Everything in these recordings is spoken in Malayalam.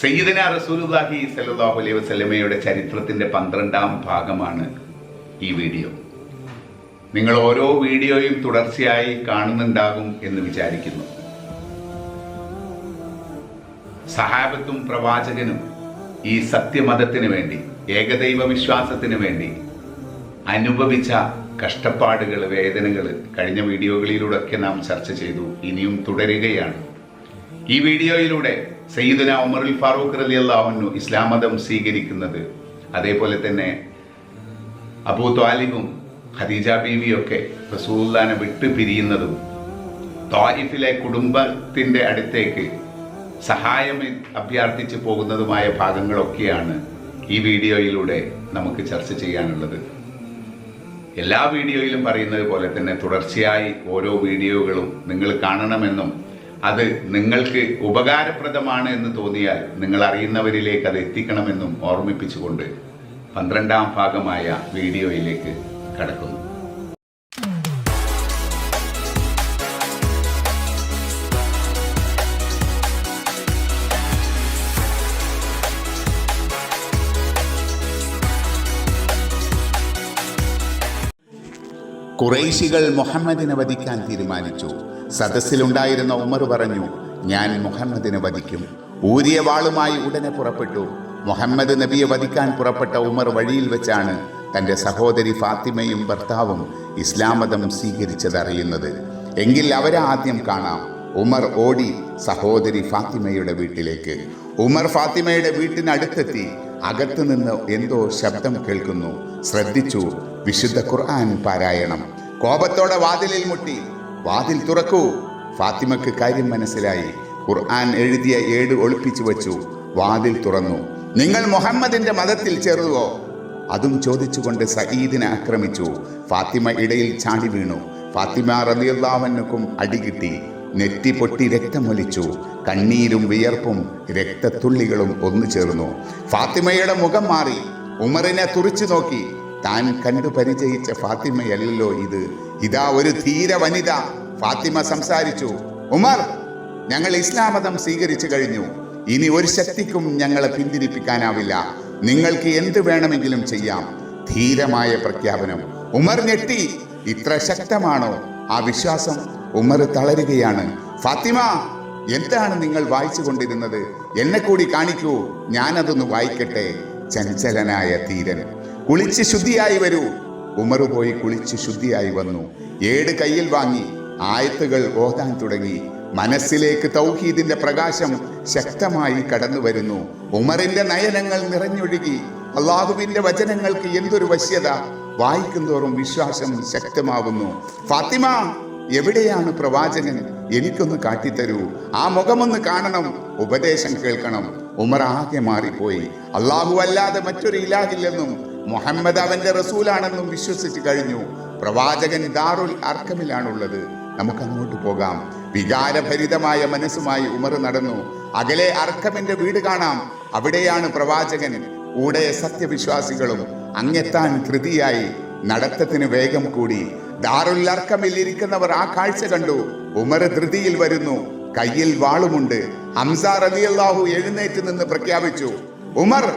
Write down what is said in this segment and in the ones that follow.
സയ്യിദന റസൂലുള്ളാഹി സല്ലല്ലാഹു അലൈഹി വസല്ലമയുടെ ചരിത്രത്തിന്റെ പന്ത്രണ്ടാം ഭാഗമാണ് ഈ വീഡിയോ. നിങ്ങൾ ഓരോ വീഡിയോയും തുടർച്ചയായി കാണുന്നുണ്ടാകും എന്ന് വിചാരിക്കുന്നു. സഹാബത്തും പ്രവാചകനും ഈ സത്യമതത്തിന് വേണ്ടി ഏകദൈവ വിശ്വാസത്തിന് വേണ്ടി അനുഭവിച്ച കഷ്ടപ്പാടുകൾ വേദനകൾ കഴിഞ്ഞ വീഡിയോകളിലൂടെയൊക്കെ നാം ചർച്ച ചെയ്തു. ഇനിയും തുടരുകയാണ്. ഈ വീഡിയോയിലൂടെ സയ്യിദുന ഉമറുൽ ഫാറൂഖ് റലി അള്ളാഹുനു ഇസ്ലാം മതം സ്വീകരിക്കുന്നത് അതേപോലെ തന്നെ അബൂ ത്വാലിബും ഖദീജ ബീവിയൊക്കെ റസൂല്ലാനെ വിട്ടു പിരിയുന്നതും ത്വായിഫിലെ കുടുംബത്തിന്റെ അടുത്തേക്ക് സഹായം അഭ്യർത്ഥിച്ച് പോകുന്നതുമായ ഭാഗങ്ങളൊക്കെയാണ് ഈ വീഡിയോയിലൂടെ നമുക്ക് ചർച്ച ചെയ്യാനുള്ളത്. എല്ലാ വീഡിയോയിലും പറയുന്നത് പോലെ തന്നെ തുടർച്ചയായി ഓരോ വീഡിയോകളും നിങ്ങൾ കാണണമെന്നും അത് നിങ്ങൾക്ക് ഉപകാരപ്രദമാണ് എന്ന് തോന്നിയാൽ നിങ്ങൾ അറിയുന്നവരിലേക്ക് അത് എത്തിക്കണമെന്നും ഓർമ്മിപ്പിച്ചുകൊണ്ട് പന്ത്രണ്ടാം ഭാഗമായ വീഡിയോയിലേക്ക് കടക്കുന്നു. കുറേശികൾ മുഹമ്മദിനെ വധിക്കാൻ തീരുമാനിച്ചു. സദസ്സിലുണ്ടായിരുന്ന ഉമർ പറഞ്ഞു ഞാൻ മുഹമ്മദിനെ വധിക്കും. ഊരിയ വാളുമായി ഉടനെ പുറപ്പെട്ടു. മുഹമ്മദ് നബിയെ വധിക്കാൻ പുറപ്പെട്ട ഉമർ വഴിയിൽ വെച്ചാണ് തന്റെ സഹോദരി ഫാത്തിമയും ഭർത്താവും ഇസ്ലാം മതം സ്വീകരിച്ചതറിയുന്നത്. എങ്കിൽ അവരെ ആദ്യം കാണാം. ഉമർ ഓടി സഹോദരി ഫാത്തിമയുടെ വീട്ടിലേക്ക്. ഉമർ ഫാത്തിമയുടെ വീട്ടിനടുത്തെത്തി. അകത്തുനിന്ന് എന്തോ ശബ്ദം കേൾക്കുന്നു. ശ്രദ്ധിച്ചു. വിശുദ്ധ ഖുർആൻ പാരായണം. കോപത്തോടെ വാതിലിൽ മുട്ടി. വാതിൽ തുറക്കൂ. ഫാത്തിമക്ക് കാര്യം മനസ്സിലായി. ഖുർആൻ എഴുതിയ ഏട് ഒളിപ്പിച്ചു വച്ചു. വാതിൽ തുറന്നു. നിങ്ങൾ മുഹമ്മദിന്റെ മതത്തിൽ ചേർന്നുവോ? അതും ചോദിച്ചുകൊണ്ട് സയ്യിദിനെ ആക്രമിച്ചു. ഫാത്തിമ ഇടയിൽ ചാടി വീണു. ഫാത്തിമ റലിയുള്ളാവനുക്കും അടികിട്ടി നെറ്റി പൊട്ടി രക്തമൊലിച്ചു കണ്ണീരും വിയർപ്പും രക്തത്തുള്ളികളും ഒന്നു ചേർന്നു. ഫാത്തിമയുടെ മുഖം മാറി. ഉമറിനെ തുറിച്ചു നോക്കി. താൻ കണ്ടു പരിചയിച്ച ഫാത്തിമയല്ലോ ഇത്. ഇതാ ഒരു ധീര വനിത. ഫാത്തിമ സംസാരിച്ചു ഉമർ ഞങ്ങൾ ഇസ്ലാം മതം സ്വീകരിച്ചു കഴിഞ്ഞു. ഇനി ഒരു ശക്തിക്കും ഞങ്ങളെ പിന്തിരിപ്പിക്കാനാവില്ല. നിങ്ങൾക്ക് എന്ത് വേണമെങ്കിലും ചെയ്യാം. ധീരമായ പ്രഖ്യാപനം. ഉമർ ഞെട്ടി. ഇത്ര ശക്തമാണോ? ആ വിശ്വാസം ഉമർ തളരുകയാണ്. ഫാത്തിമ എന്താണ് നിങ്ങൾ വായിച്ചു കൊണ്ടിരുന്നത്? എന്നെ കൂടി കാണിക്കൂ. ഞാനതൊന്ന് വായിക്കട്ടെ. ചഞ്ചലനായ ധീരൻ. കുളിച്ച് ശുദ്ധിയായി വരൂ. ഉമർ പോയി കുളിച്ച് ശുദ്ധിയായി വന്നു. ഏട് കയ്യിൽ വാങ്ങി ആയത്തുകൾ ഓതാൻ തുടങ്ങി. മനസ്സിലേക്ക് തൗഹീദിന്റെ പ്രകാശം ശക്തമായി കടന്നു വരുന്നു. ഉമറിന്റെ നയനങ്ങൾ നിറഞ്ഞൊഴുകി. അള്ളാഹുവിന്റെ വചനങ്ങൾക്ക് എന്തൊരു വശ്യത. വായിക്കുന്തോറും വിശ്വാസം ശക്തമാവുന്നു. ഫാത്തിമ എവിടെയാണ് പ്രവാചകൻ? എനിക്കൊന്ന് കാട്ടിത്തരൂ. ആ മുഖമൊന്ന് കാണണം. ഉപദേശം കേൾക്കണം. ഉമർ ആകെ മാറിപ്പോയി. അള്ളാഹു അല്ലാതെ മറ്റൊരു ഇലാഹില്ലെന്നും മുഹമ്മദ് അവന്റെ റസൂലാണെന്നും വിശ്വസിച്ച് കഴിഞ്ഞു. പ്രവാചകൻ ദാറുൽ അർക്കമിലാണുള്ളത്. നമുക്ക് അങ്ങോട്ട് പോകാം. വികാരഭരിതമായ മനസ്സുമായി ഉമർ നടന്നു. അകലെ അർക്കമിന്റെ വീട് കാണാം. അവിടെയാണ് പ്രവാചകൻ. കൂടെ സത്യവിശ്വാസികളും അങ്ങെത്താൻ കൃതിയായി. നടത്തത്തിന് വേഗം കൂടി. ദാറുൽ അർക്കമിൽ ഇരിക്കുന്നവർ ആ കാഴ്ച കണ്ടു. ഉമർ ധൃതിയിൽ വരുന്നു. കയ്യിൽ വാളുമുണ്ട്. അലി അള്ളാഹു എഴുന്നേറ്റ് നിന്ന് പ്രഖ്യാപിച്ചു. ഉമർ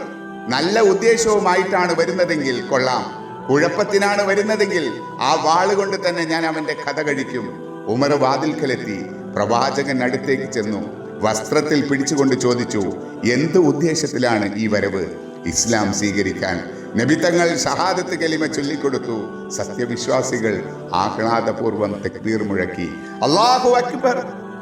നല്ല ഉദ്ദേശവുമായിട്ടാണ് വരുന്നതെങ്കിൽ കൊള്ളാം. കുഴപ്പത്തിനാണ് വരുന്നതെങ്കിൽ ആ വാളുകൊണ്ട് തന്നെ ഞാൻ അവന്റെ കഥ കഴിക്കും. ഉമർ വാതിൽക്കലെത്തി പ്രവാചകൻ അടുത്തേക്ക് ചെന്നു. വസ്ത്രത്തിൽ പിടിച്ചുകൊണ്ട് ചോദിച്ചു എന്ത് ഉദ്ദേശത്തിലാണ് ഈ വരവ്? ഇസ്ലാം സ്വീകരിക്കാൻ. നബിത്തങ്ങൾ ഷഹാദത്ത് കലിമ ചൊല്ലിക്കൊടുത്തു. സത്യവിശ്വാസികൾ ആഹ്ലാദപൂർവം തെക്ബീർ മുഴക്കി. അള്ളാഹു അക്ബർ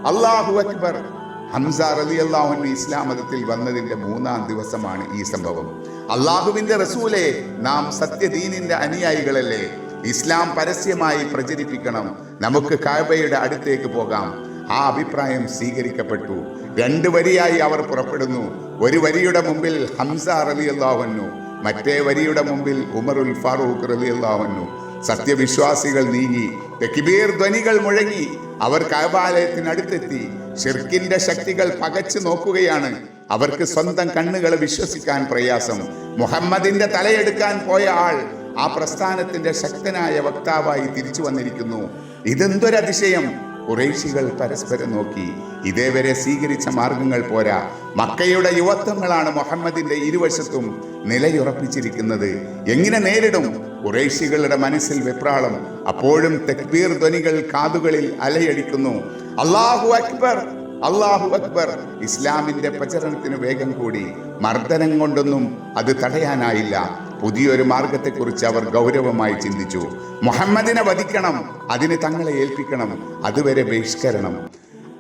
അള്ളാഹു അക്ബർ. ഹംസ റലി അള്ളാഹുൻ ഇസ്ലാം മതത്തിൽ വന്നതിന്റെ മൂന്നാം ദിവസമാണ് ഈ സംഭവം. അള്ളാഹുവിന്റെ റസൂലെ നാം സത്യദീനിന്റെ അനുയായികളല്ലേ? ഇസ്ലാം പരസ്യമായി പ്രചരിപ്പിക്കണം. നമുക്ക് കാബയുടെ അടുത്തേക്ക് പോകാം. ആ അഭിപ്രായം സ്വീകരിക്കപ്പെട്ടു. രണ്ട് വരിയായി അവർ പുറപ്പെടുന്നു. ഒരു വരിയുടെ മുമ്പിൽ ഹംസ റലി അള്ളാഹുന്നു മറ്റേ വരിയുടെ മുമ്പിൽ ഉമറുൽ ഫാറൂഖ് റലി അള്ളാഹുന്നു സത്യവിശ്വാസികൾ നീങ്ങി തെക്കിബീർ ധ്വനികൾ മുഴങ്ങി അവർ കൈബാലയത്തിനടുത്തെത്തി. ഷിർക്കിന്റെ ശക്തികൾ പകച്ചു നോക്കുകയാണ്. അവർക്ക് സ്വന്തം കണ്ണുകളെ വിശ്വസിക്കാൻ പ്രയാസം. മുഹമ്മദിന്റെ തലയെടുക്കാൻ പോയ ആൾ ആ പ്രസ്ഥാനത്തിന്റെ ശക്തനായ വക്താവായി തിരിച്ചു വന്നിരിക്കുന്നു. ഇതെന്തൊരതിശയം? കുറേശികൾ പരസ്പരം നോക്കി ഇതേവരെ സ്വീകരിച്ച മാർഗങ്ങൾ പോരാ. മക്കയുടെ യുവത്വങ്ങളാണ് മുഹമ്മദിന്റെ ഇരുവശത്തും നിലയുറപ്പിച്ചിരിക്കുന്നത്. എങ്ങനെ നേരിടും? കുറേശികളുടെ മനസ്സിൽ വെപ്രാളം. അപ്പോഴും തെക്ബീർ ധ്വനികൾ കാതുകളിൽ അലയടിക്കുന്നു. അള്ളാഹു അക്ബർ അള്ളാഹു അക്ബർ. ഇസ്ലാമിന്റെ പ്രചരണത്തിന് വേഗം കൂടി. മർദ്ദനം കൊണ്ടൊന്നും അത് തടയാനായില്ല. പുതിയൊരു മാർഗത്തെക്കുറിച്ച് അവർ ഗൗരവമായി ചിന്തിച്ചു. മുഹമ്മദിനെ വധിക്കണം അതിന് തങ്ങളെ ഏൽപ്പിക്കണം അതുവരെ ബഹിഷ്കരണം.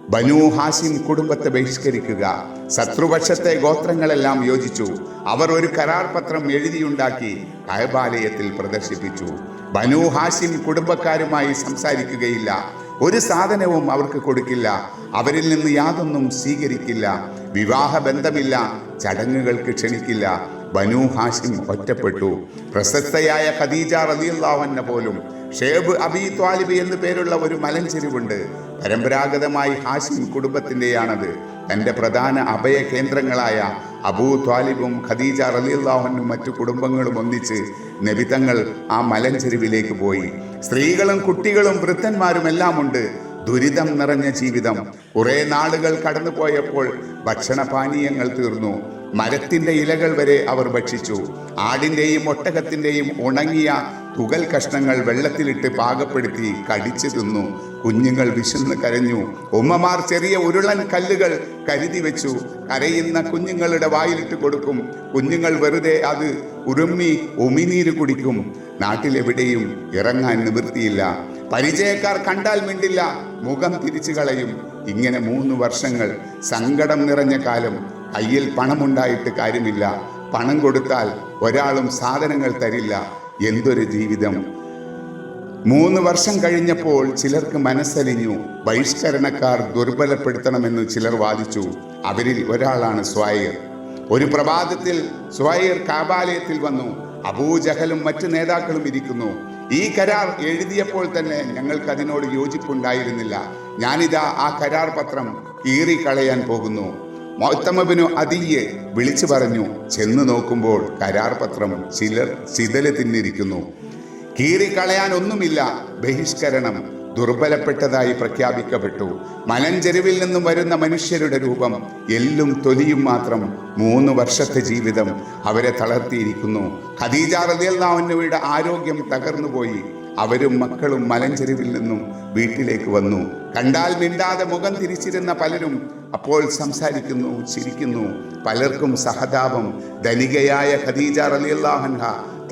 ബനു ഹാസിം കുടുംബത്തെ ബഹിഷ്കരിക്കുക. ശത്രുപക്ഷത്തെ ഗോത്രങ്ങളെല്ലാം യോജിച്ചു. അവർ ഒരു കരാർ പത്രം എഴുതിയുണ്ടാക്കി കയബാലയത്തിൽ പ്രദർശിപ്പിച്ചു. ബനു ഹാസിം കുടുംബക്കാരുമായി സംസാരിക്കുകയില്ല. ഒരു സാധനവും അവർക്ക് കൊടുക്കില്ല. അവരിൽ നിന്ന് യാതൊന്നും സ്വീകരിക്കില്ല. വിവാഹ ബന്ധമില്ല ചടങ്ങുകൾക്ക് ക്ഷണിക്കില്ല. ബനു ഹാഷിം ഒറ്റപ്പെട്ടു. പ്രശസ്തയായ ഖദീജ റലിയുള്ളാവന്ന പോലും ഷേബ് അബി ത്വാലിബ് എന്ന് പേരുള്ള ഒരു മലഞ്ചെരിവുണ്ട്. പരമ്പരാഗതമായി ഹാഷിം കുടുംബത്തിന്റെയാണത്. തന്റെ പ്രധാന അഭയ കേന്ദ്രങ്ങളായ അബൂ ത്വാലിബും ഖദീജ റലിയുള്ളാഹനും മറ്റു കുടുംബങ്ങളും ഒന്നിച്ച് നബിതങ്ങൾ ആ മലഞ്ചെരുവിലേക്ക് പോയി. സ്ത്രീകളും കുട്ടികളും വൃദ്ധന്മാരും എല്ലാം ഉണ്ട് ദുരിതം നിറഞ്ഞ ജീവിതം. കുറേ നാളുകൾ കടന്നുപോയപ്പോൾ ഭക്ഷണപാനീയങ്ങൾ തീർന്നു. മരത്തിന്റെ ഇലകൾ വരെ അവർ ഭക്ഷിച്ചു. ആടിന്റെയും ഒട്ടകത്തിന്റെയും ഉണങ്ങിയ തുകൽ കഷ്ണങ്ങൾ വെള്ളത്തിലിട്ട് പാകപ്പെടുത്തി കടിച്ചു തിന്നു. കുഞ്ഞുങ്ങൾ വിശന്ന് കരഞ്ഞു. ഉമ്മമാർ ചെറിയ ഉരുളൻ കല്ലുകൾ കരുതി വെച്ചു. കരയുന്ന കുഞ്ഞുങ്ങളുടെ വായിലിട്ട് കൊടുക്കും. കുഞ്ഞുങ്ങൾ വെറുതെ അത് ഉരുമ്മി ഉമിനീര് കുടിക്കും. നാട്ടിലെവിടെയും ഇറങ്ങാൻ നിവൃത്തിയില്ല. പരിചയക്കാർ കണ്ടാൽ മിണ്ടില്ല. മുഖം തിരിച്ചു കളയും. ഇങ്ങനെ മൂന്ന് വർഷങ്ങൾ സങ്കടം നിറഞ്ഞ കാലം. കയ്യിൽ പണമുണ്ടായിട്ട് കാര്യമില്ല. പണം കൊടുത്താൽ ഒരാളും സാധനങ്ങൾ തരില്ല. എന്തൊരു ജീവിതം. മൂന്ന് വർഷം കഴിഞ്ഞപ്പോൾ ചിലർക്ക് മനസ്സലിഞ്ഞു. ബഹിഷ്കരണക്കാർ ദുർബലപ്പെടുത്തണമെന്ന് ചിലർ വാദിച്ചു. അവരിൽ ഒരാളാണ് സ്വായർ. ഒരു പ്രഭാതത്തിൽ സ്വായർ കാബാലയത്തിൽ വന്നു. അബൂജഹലും മറ്റു നേതാക്കളും ഇരിക്കുന്നു. ഈ കരാർ എഴുതിയപ്പോൾ തന്നെ ഞങ്ങൾക്ക് അതിനോട് യോജിപ്പുണ്ടായിരുന്നില്ല. ഞാനിതാ ആ കരാർ പത്രം കീറിക്കളയാൻ പോകുന്നു. മൊത്തമബിനു അതിയെ വിളിച്ചു പറഞ്ഞു. ചെന്ന് നോക്കുമ്പോൾ കരാർ പത്രം ചിലർ ചിതൽ തിന്നിരിക്കുന്നു. കീറിക്കളയാൻ ഒന്നുമില്ല. ബഹിഷ്കരണം ദുർബലപ്പെട്ടതായി പ്രഖ്യാപിക്കപ്പെട്ടു. മലഞ്ചെരുവിൽ നിന്നും വരുന്ന മനുഷ്യരുടെ രൂപം എല്ലും തൊലിയും മാത്രം മൂന്ന് വർഷത്തെ ജീവിതം അവരെ തളർത്തിയിരിക്കുന്നു. ഖദീജ റലിയല്ലാവുന്നവയുടെ ആരോഗ്യം തകർന്നുപോയി അവരും മക്കളും മലഞ്ചെരുവിൽ നിന്നും വീട്ടിലേക്ക് വന്നു. കണ്ടാൽ മിണ്ടാതെ മുഖം തിരിച്ചിരുന്ന പലരും അപ്പോൾ സംസാരിക്കുന്നു ചിരിക്കുന്നു. പലർക്കും സഹതാപം. ധനികയായ ഖദീജ റലിയല്ലാഹൻഹ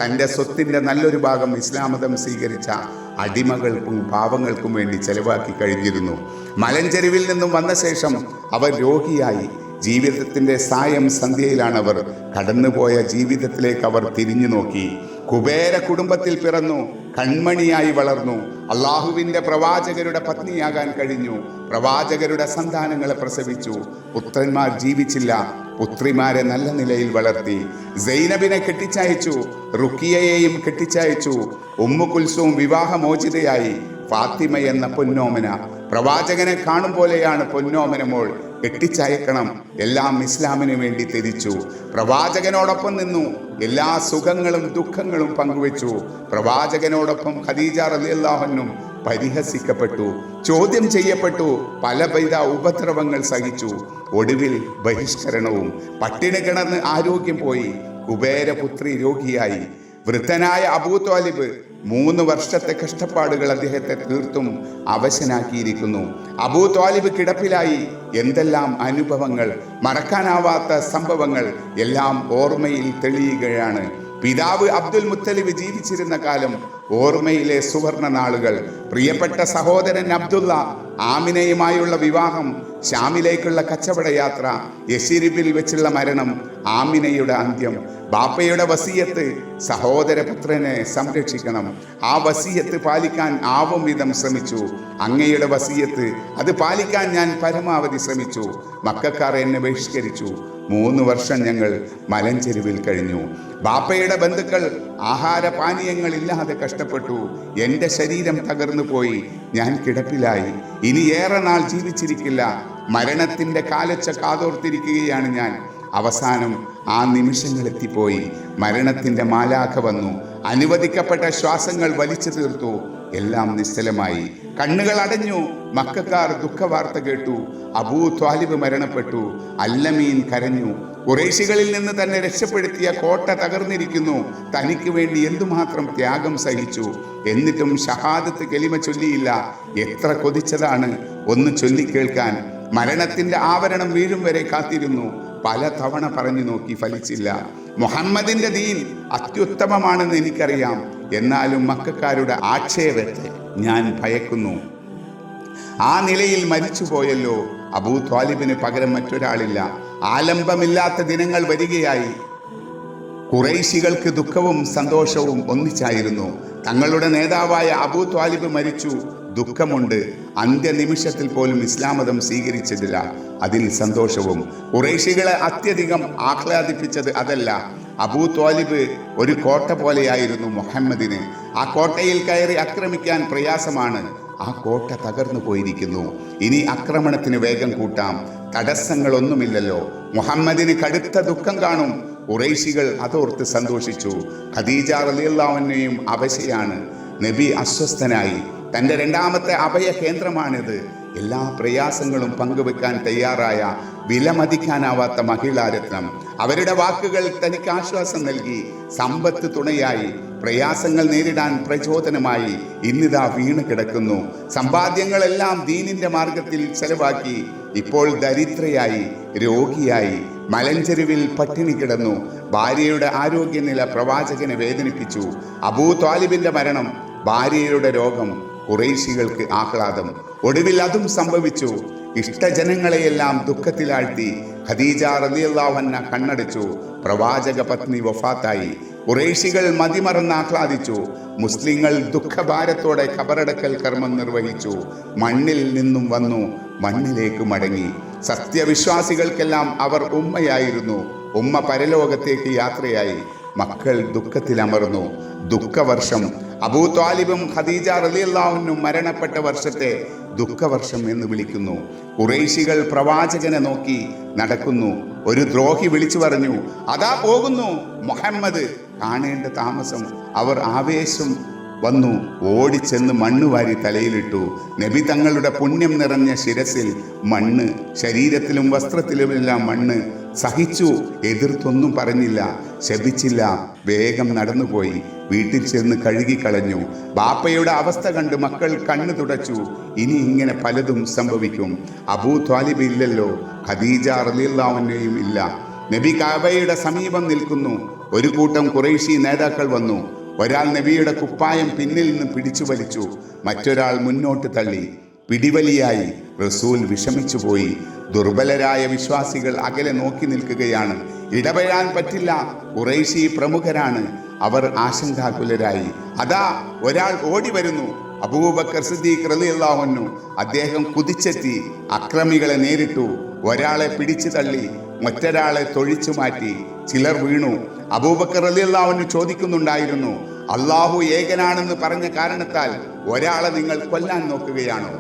തന്റെ സ്വത്തിന്റെ നല്ലൊരു ഭാഗം ഇസ്ലാമതം സ്വീകരിച്ച അടിമകൾക്കും പാവങ്ങൾക്കും വേണ്ടി ചെലവാക്കി കഴിഞ്ഞിരുന്നു. മലഞ്ചെരുവിൽ നിന്നും വന്ന ശേഷം അവർ രോഗിയായി. ജീവിതത്തിന്റെ സായം സന്ധ്യയിലാണ് അവർ കടന്നുപോയ ജീവിതത്തിലേക്ക് അവർ തിരിഞ്ഞു നോക്കി കുബേര കുടുംബത്തിൽ പിറന്നു. കൺമണിയായി വളർന്നു. അള്ളാഹുവിന്റെ പ്രവാചകരുടെ പത്നിയാകാൻ കഴിഞ്ഞു. പ്രവാചകരുടെ സന്താനങ്ങളെ പ്രസവിച്ചു. പുത്രന്മാർ ജീവിച്ചില്ല. പുത്രിമാരെ നല്ല നിലയിൽ വളർത്തി. സൈനബിനെ കെട്ടിച്ചയച്ചു. റുക്കിയയെയും കെട്ടിച്ചയച്ചു. ഉമ്മു കുൽസവും വിവാഹമോചിതയായി. ഫാത്തിമ എന്ന പൊന്നോമന. പ്രവാചകനെ കാണും പോലെയാണ് പൊന്നോമന മോൾ. കെട്ടിച്ചയക്കണം. എല്ലാം ഇസ്ലാമിന് വേണ്ടി തിരിച്ചു പ്രവാചകനോടൊപ്പം നിന്നു. എല്ലാ സുഖങ്ങളും ദുഃഖങ്ങളും പങ്കുവെച്ചു. പ്രവാചകനോടൊപ്പം ഖദീജ റലിയല്ലാഹനും പരിഹസിക്കപ്പെട്ടു. ചോദ്യം ചെയ്യപ്പെട്ടു. പല പൈത ഉപദ്രവങ്ങൾ സഹിച്ചു. ഒടുവിൽ ബഹിഷ്കരണവും പട്ടിണി കിണർന്ന് ആരോഗ്യം പോയി. കുബേരപുത്രി രോഗിയായി. വൃദ്ധനായ അബൂ മൂന്ന് വർഷത്തെ കഷ്ടപ്പാടുകൾ അദ്ദേഹത്തെ തീർത്തും അവശനാക്കിയിരിക്കുന്നു. അബൂ ത്വാലിബ് കിടപ്പിലായി. എന്തെല്ലാം അനുഭവങ്ങൾ മറക്കാനാവാത്ത സംഭവങ്ങൾ എല്ലാം ഓർമ്മയിൽ തെളിയുകയാണ്. പിതാവ് അബ്ദുൽ മുത്തലിബ് ജീവിച്ചിരുന്ന കാലം ഓർമ്മയിലെ സുവർണ നാളുകൾ. പ്രിയപ്പെട്ട സഹോദരൻ അബ്ദുള്ള ആമിനയുമായുള്ള വിവാഹം ഷാമിലേക്കുള്ള കച്ചവട യാത്ര യശിരിബിൽ വെച്ചുള്ള മരണം ആമിനയുടെ അന്ത്യം ബാപ്പയുടെ വസീയത്ത് സഹോദരപുത്രനെ സംരക്ഷിക്കണം. ആ വസീയത്ത് പാലിക്കാൻ ആവും വിധം ശ്രമിച്ചു. അങ്ങയുടെ വസീയത്ത് അത് പാലിക്കാൻ ഞാൻ പരമാവധി ശ്രമിച്ചു. മക്കാർ എന്നെ ബഹിഷ്കരിച്ചു. മൂന്ന് വർഷം ഞങ്ങൾ മലഞ്ചെരുവിൽ കഴിഞ്ഞു. ബാപ്പയുടെ ബന്ധുക്കൾ ആഹാരപാനീയങ്ങൾ ഇല്ലാതെ കഷ്ടപ്പെട്ടു. എന്റെ ശരീരം തകർന്നു പോയി. ഞാൻ കിടപ്പിലായി. ഇനി ഏറെ നാൾ ജീവിച്ചിരിക്കില്ല. മരണത്തിന്റെ കാലച്ച കാതോർത്തിരിക്കുകയാണ് ഞാൻ. അവസാനം ആ നിമിഷങ്ങൾ എത്തിപ്പോയി മരണത്തിന്റെ മാലാഖ വന്നു. അനുവദിക്കപ്പെട്ട ശ്വാസങ്ങൾ വലിച്ചു തീർത്തു. എല്ലാം നിശ്ചലമായി. കണ്ണുകൾ അടഞ്ഞു. മക്കാർ ദുഃഖവാർത്ത കേട്ടു. അബൂ ത്വാലിബ് മരണപ്പെട്ടു. അല്ലമീൻ കരഞ്ഞു. കുറേശികളിൽ നിന്ന് തന്നെ രക്ഷപ്പെടുത്തിയ കോട്ട തകർന്നിരിക്കുന്നു. തനിക്ക് വേണ്ടി എന്തുമാത്രം ത്യാഗം സഹിച്ചു? എന്നിട്ടും ഷഹാദത്ത് കെലിമ ചൊല്ലിയില്ല. എത്ര കൊതിച്ചതാണ്. ഒന്ന് ചൊല്ലിക്കേൾക്കാൻ. മരണത്തിന്റെ ആവരണം വീഴും വരെ കാത്തിരുന്നു. പല തവണ പറഞ്ഞു നോക്കി ഫലിച്ചില്ല. മുഹമ്മദിന്റെ ദീൻ അത്യുത്തമമാണെന്ന് എനിക്കറിയാം. എന്നാലും മക്കാരുടെ ആക്ഷേപത്തെ ഞാൻ ഭയക്കുന്നു. ആ നിലയിൽ മരിച്ചുപോയല്ലോ. അബൂ ത്വാലിബിന് പകരം മറ്റൊരാളില്ല. ആലംബമില്ലാത്ത ദിനങ്ങൾ വരികയായി. കുറൈശികൾക്ക് ദുഃഖവും സന്തോഷവും ഒന്നിച്ചായിരുന്നു. തങ്ങളുടെ നേതാവായ അബൂ ത്വാലിബ് മരിച്ചു. ദുഃഖമുണ്ട്. അന്ത്യനിമിഷത്തിൽ പോലും ഇസ്ലാം മതം സ്വീകരിച്ചതില്ല അതിൽ സന്തോഷവും. കുറേശികളെ അത്യധികം ആഹ്ലാദിപ്പിച്ചത് അതല്ല. അബൂ ത്വാലിബ് ഒരു കോട്ട പോലെയായിരുന്നു മുഹമ്മദിന്. ആ കോട്ടയിൽ കയറി ആക്രമിക്കാൻ പ്രയാസമാണ്. ആ കോട്ട തകർന്നു പോയിരിക്കുന്നു. ഇനി ആക്രമണത്തിന് വേഗം കൂട്ടാം. തടസ്സങ്ങളൊന്നുമില്ലല്ലോ. മുഹമ്മദിന് കടുത്ത ദുഃഖം കാണും. ഉറേഷികൾ അതോർത്ത് സന്തോഷിച്ചു. ഖദീജ റലിയുള്ളവനെയും അവശയാണ്. നബി അസ്വസ്ഥനായി. തന്റെ രണ്ടാമത്തെ അഭയ കേന്ദ്രമാണിത് എല്ലാ പ്രയാസങ്ങളും പങ്കുവെക്കാൻ തയ്യാറായ വിലമതിക്കാനാവാത്ത മഹിളാരത്നം. അവരുടെ വാക്കുകൾ തനിക്ക് ആശ്വാസം നൽകി സമ്പത്ത് തുണയായി പ്രയാസങ്ങൾ നേരിടാൻ പ്രചോദനമായി ഇന്നിതാ വീണ് കിടക്കുന്നു. സമ്പാദ്യങ്ങളെല്ലാം ദീനിന്റെ മാർഗത്തിൽ ചെലവാക്കി ഇപ്പോൾ ദരിദ്രയായി രോഗിയായി മലഞ്ചെരുവിൽ പട്ടിണി കിടന്നു. ഭാര്യയുടെ ആരോഗ്യനില പ്രവാചകനെ വേദനിപ്പിച്ചു. അബൂ ത്വാലിബിന്റെ മരണം ഭാര്യയുടെ രോഗം കുറേശികൾക്ക് ആഹ്ലാദം. ഒടുവിൽ അതും സംഭവിച്ചു. ഇഷ്ടജനങ്ങളെയെല്ലാം ദുഃഖത്തിലാഴ്ത്തി. ഖദീജ റലിയല്ലാവന്ന കണ്ണടച്ചു. പ്രവാചക പത്നി വഫാത്തായി. കുറേശികൾ മതിമറന്ന് ആഹ്ലാദിച്ചു. മുസ്ലിങ്ങൾ ദുഃഖഭാരത്തോടെ ഖബറടക്കൽ കർമ്മം നിർവഹിച്ചു. മണ്ണിൽ നിന്നും വന്നു. മണ്ണിലേക്ക് മടങ്ങി. സത്യവിശ്വാസികൾക്കെല്ലാം അവർ ഉമ്മയായിരുന്നു. ഉമ്മ പരലോകത്തേക്ക് യാത്രയായി. മക്കൾ ദുഃഖത്തിലമർന്നു. ദുഃഖവർഷം അബൂ ത്വാലിബും ഖദീജ റലിയല്ലാഹുനും മരണപ്പെട്ട വർഷത്തെ ദുഃഖവർഷം എന്ന് വിളിക്കുന്നു. കുറേശികൾ പ്രവാചകനെ നോക്കി നടക്കുന്നു. ഒരു ദ്രോഹി വിളിച്ചു പറഞ്ഞു അതാ പോകുന്നു മുഹമ്മദ്. കാണേണ്ട താമസം. അവർ ആവേശം വന്നു. ഓടിച്ചെന്ന് മണ്ണ് വാരി തലയിലിട്ടു. നബി തങ്ങളുടെ പുണ്യം നിറഞ്ഞ ശിരസിൽ മണ്ണ് ശരീരത്തിലും വസ്ത്രത്തിലുമെല്ലാം മണ്ണ് സഹിച്ചു എതിർത്തൊന്നും പറഞ്ഞില്ല ശപിച്ചില്ല. വേഗം നടന്നുപോയി. വീട്ടിൽ ചെന്ന് കഴുകിക്കളഞ്ഞു. ബാപ്പയുടെ അവസ്ഥ കണ്ട് മക്കൾ കണ്ണു തുടച്ചു. ഇനി ഇങ്ങനെ പലതും സംഭവിക്കും. അബൂ ത്വാലിബ് ഇല്ലല്ലോ. ഖദീജ റലിയുള്ളവനെയും ഇല്ല. നബി കാബയുടെ സമീപം നിൽക്കുന്നു. ഒരു കൂട്ടം കുറേശി നേതാക്കൾ വന്നു. ഒരാൾ നബിയുടെ കുപ്പായം പിന്നിൽ നിന്ന് പിടിച്ചു വലിച്ചു മറ്റൊരാൾ മുന്നോട്ട് തള്ളി. പിടിവലിയായി. റസൂൽ വിഷമിച്ചുപോയി. ദുർബലരായ വിശ്വാസികൾ അകലെ നോക്കി നിൽക്കുകയാണ്. ഇടപെടാൻ പറ്റില്ല. കുറേശി പ്രമുഖരാണ്. അവർ ആശങ്കാകുലരായി. അതാ ഒരാൾ ഓടി വരുന്നു. അബൂബക്കർ സിദ്ദീഖ് റളിയല്ലാഹുന്നു അദ്ദേഹം കുതിച്ചെത്തി അക്രമികളെ നേരിട്ടു. ഒരാളെ പിടിച്ചു തള്ളി മറ്റൊരാളെ തൊഴിച്ചു മാറ്റി ചിലർ വീണു. അബൂബക്കർ റളിയല്ലാഹുന്നു ചോദിക്കുന്നുണ്ടായിരുന്നു അള്ളാഹു ഏകനാണെന്ന് പറഞ്ഞ കാരണത്താൽ ഒരാളെ നിങ്ങൾ കൊല്ലാൻ നോക്കുകയാണോ?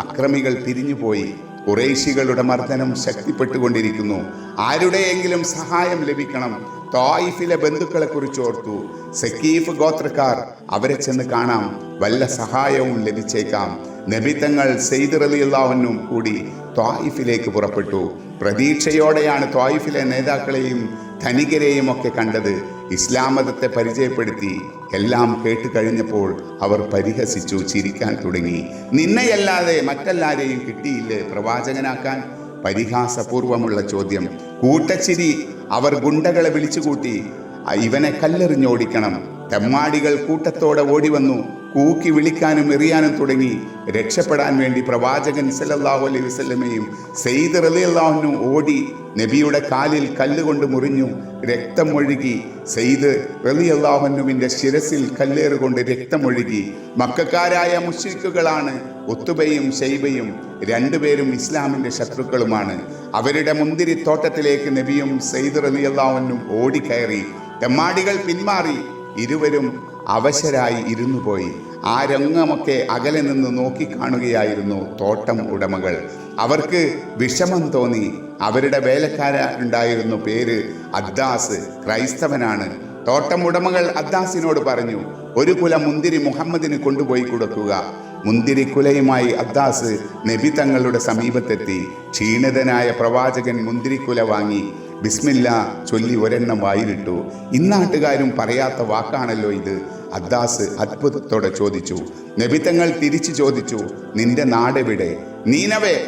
അക്രമികൾ പിരിഞ്ഞുപോയി. കുറേശികളുടെ മർദ്ദനം ശക്തിപ്പെട്ടുകൊണ്ടിരിക്കുന്നു. ആരുടെയെങ്കിലും സഹായം ലഭിക്കണം. തോയിഫിലെ ബന്ധുക്കളെ കുറിച്ച് ഓർത്തു. സക്കീഫ് ഗോത്രക്കാർ അവരെ ചെന്ന് കാണാം. വല്ല സഹായവും ലഭിച്ചേക്കാം. നബിത്തങ്ങൾ സെയ്ദ് റലിയുള്ളവനും കൂടി ത്വായിഫിലേക്ക് പുറപ്പെട്ടു. പ്രതീക്ഷയോടെയാണ് ത്വായിഫിലെ നേതാക്കളെയും ധനികരെയും ഒക്കെ കണ്ടത് ഇസ്ലാം മതത്തെ പരിചയപ്പെടുത്തി എല്ലാം കേട്ട് കഴിഞ്ഞപ്പോൾ അവർ പരിഹസിച്ചു ചിരിക്കാൻ തുടങ്ങി. നിന്നെയല്ലാതെ മറ്റെല്ലാരെയും കിട്ടിയില്ലേ പ്രവാചകനാക്കാൻ? പരിഹാസപൂർവമുള്ള ചോദ്യം. കൂട്ടച്ചിരി അവർ ഗുണ്ടകളെ വിളിച്ചുകൂട്ടി. ഇവനെ കല്ലെറിഞ്ഞോടിക്കണം. തെമ്മാടികൾ കൂട്ടത്തോടെ ഓടി വന്നു കൂക്കി വിളിക്കാനും എറിയാനും തുടങ്ങി രക്ഷപ്പെടാൻ വേണ്ടി പ്രവാചകൻ സല്ലല്ലാഹു അലൈഹി വസല്ലമയും സെയ്ദ് റളിയല്ലാഹുനും ഓടി നബിയുടെ കാലിൽ കല്ലുകൊണ്ട് മുറിഞ്ഞു രക്തം ഒഴുകി സെയ്ദ് റളിയല്ലാഹുനുവിന്റെ ശിരസിൽ കല്ലേറുകൊണ്ട് രക്തമൊഴുകി. മക്കാരായ മുശ്രിക്കുകളാണ് ഒത്തുബയും ഷെയ്ബയും രണ്ടുപേരും ഇസ്ലാമിന്റെ ശത്രുക്കളുമാണ്. അവരുടെ മുന്തിരി തോട്ടത്തിലേക്ക് നബിയും സെയ്ദ് റളിയല്ലാഹുനും ഓടിക്കയറി. തെമ്മാടികൾ പിന്മാറി. ഇരുവരും അവശരായി ഇരുന്നു പോയി ആ രംഗമൊക്കെ അകലെ നിന്ന് നോക്കിക്കാണുകയായിരുന്നു തോട്ടം ഉടമകൾ. അവർക്ക് വിഷമം തോന്നി. അവരുടെ വേലക്കാരുണ്ടായിരുന്നു പേര് അദ്ദാസ് ക്രൈസ്തവനാണ്. തോട്ടം ഉടമകൾ അദ്ദാസിനോട് പറഞ്ഞു ഒരു കുല മുന്തിരി മുഹമ്മദിന് കൊണ്ടുപോയി കൊടുക്കുക. മുന്തിരി കുലയുമായി അദ്ദാസ് നബി തങ്ങളുടെ സമീപത്തെത്തി. ക്ഷീണിതനായ പ്രവാചകൻ മുന്തിരിക്കുല വാങ്ങി. ബിസ്മില്ല ചൊല്ലി ഒരെണ്ണം വായിലിട്ടു. ഇന്നാട്ടുകാരും പറയാത്ത വാക്കാണല്ലോ ഇത്. അദ്ദാസ് അത്ഭുതത്തോടെ ചോദിച്ചു. നബിത്തങ്ങൾ തിരിച്ചു ചോദിച്ചു നിന്റെ നാടെവിടെ? നീനവേ.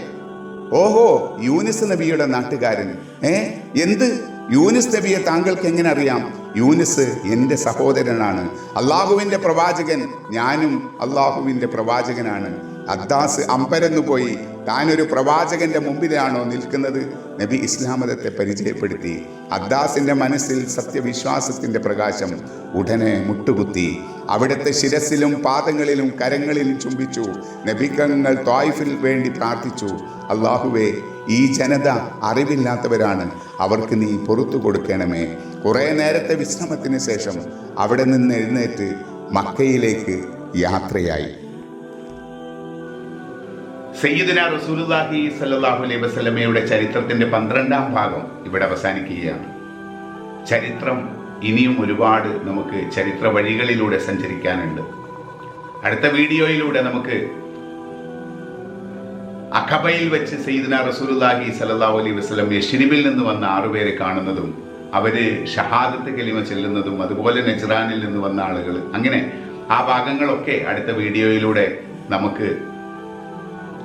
ഓഹോ യൂനിസ് നബിയുടെ നാട്ടുകാരൻ. ഏ എന്ത്? യൂനിസ് നബിയെ താങ്കൾക്ക് എങ്ങനെ അറിയാം? യൂനിസ് എന്റെ സഹോദരനാണ്. അള്ളാഹുവിന്റെ പ്രവാചകൻ ഞാനും അള്ളാഹുവിന്റെ പ്രവാചകനാണ്. അദ്ദാസ് അമ്പരന്നു പോയി താനൊരു പ്രവാചകന്റെ മുമ്പിലാണോ നിൽക്കുന്നത്? നബി ഇസ്ലാം മതത്തെ പരിചയപ്പെടുത്തി. അദ്ദാസിന്റെ മനസ്സിൽ സത്യവിശ്വാസത്തിന്റെ പ്രകാശം ഉടനെ മുട്ടുകുത്തി. അവിടുത്തെ ശിരസിലും പാദങ്ങളിലും കരങ്ങളിലും ചുംബിച്ചു. നബിക്കങ്ങൾ ത്വായിഫിൽ വേണ്ടി പ്രാർത്ഥിച്ചു. അള്ളാഹുവേ ഈ ജനത അറിവില്ലാത്തവരാണ്. അവർക്ക് നീ പുറത്തു കൊടുക്കണമേ. കുറേ നേരത്തെ വിശ്രമത്തിന് ശേഷം അവിടെ നിന്ന് എഴുന്നേറ്റ് മക്കയിലേക്ക് യാത്രയായി. സയ്യിദിന റസൂലുല്ലാഹി സല്ലല്ലാഹു അലൈഹി വസല്ലമയുടെ ചരിത്രത്തിന്റെ പന്ത്രണ്ടാം ഭാഗം ഇവിടെ അവസാനിക്കുകയാണ്. ചരിത്രം ഇനിയും ഒരുപാട് നമുക്ക് ചരിത്ര വഴികളിലൂടെ സഞ്ചരിക്കാനുണ്ട്. അടുത്ത വീഡിയോയിലൂടെ നമുക്ക് അഖബയിൽ വെച്ച് സയ്യിദിന റസൂലുല്ലാഹി സല്ലല്ലാഹു അലൈഹി വസ്ലം യശ്രിബിൽ നിന്ന് വന്ന ആറുപേരെ കാണുന്നതും അവർ ഷഹാദത്ത് കലിമ ചെല്ലുന്നതും അതുപോലെ നെജ്റാനിൽ നിന്ന് വന്ന ആളുകൾ അങ്ങനെ ആ ഭാഗങ്ങളൊക്കെ അടുത്ത വീഡിയോയിലൂടെ നമുക്ക്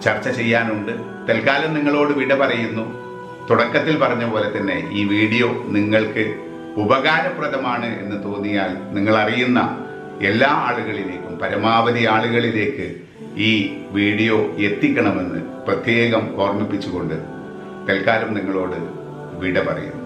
ചർച്ച ചെയ്യാനുണ്ട്. തൽക്കാലം നിങ്ങളോട് വിട പറയുന്നു. തുടക്കത്തിൽ പറഞ്ഞ പോലെ തന്നെ ഈ വീഡിയോ നിങ്ങൾക്ക് ഉപകാരപ്രദമാണ് എന്ന് തോന്നിയാൽ നിങ്ങൾ അറിയുന്ന എല്ലാ ആളുകളിലേക്കും പരമാവധി ആളുകളിലേക്ക് ഈ വീഡിയോ എത്തിക്കണമെന്ന് പ്രത്യേകം ഓർമ്മിപ്പിച്ചുകൊണ്ട് തൽക്കാലം നിങ്ങളോട് വിട പറയുന്നു.